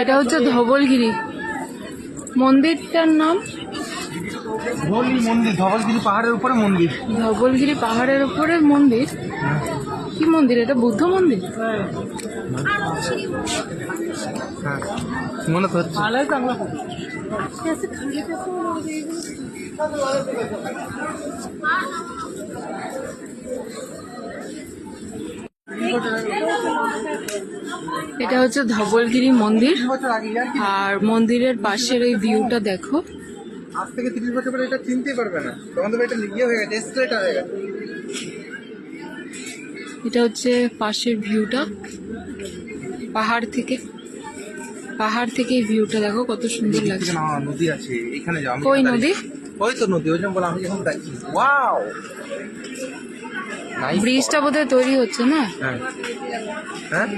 এটা হচ্ছে ধবলগিরি। মন্দিরটার নাম? মন্দির ধবলগিরি পাহাড়ের উপরে মন্দির। ধবলগিরি পাহাড়ের উপরে মন্দির? কি মন্দির এটা? বুদ্ধ মন্দির? হ্যাঁ। মনে তো হচ্ছে। এটা হচ্ছে ধবলগিরি মন্দির। আর আর মন্দিরের পাশের এই ভিউটা দেখো। আজ থেকে তিরিশ বছর পরে এটা চিনতেই পারবে না। তখন তো এটা ইয়ে হয়ে গেছে এসকেলেটার হয়ে গেছে। এটা হচ্ছে পাশের ভিউটা পাহাড় থেকে। পাহাড় থেকে ভিউটা দেখো কত সুন্দর লাগছে। না নদী আছে এখানে যাও কই নদী? ওই তো নদী ওই জন্য বললাম আমি এখন দেখছি ওয়াও ব্রিজটা বোধহয় তৈরি হচ্ছে না? হ্যাঁ। হ্যাঁ।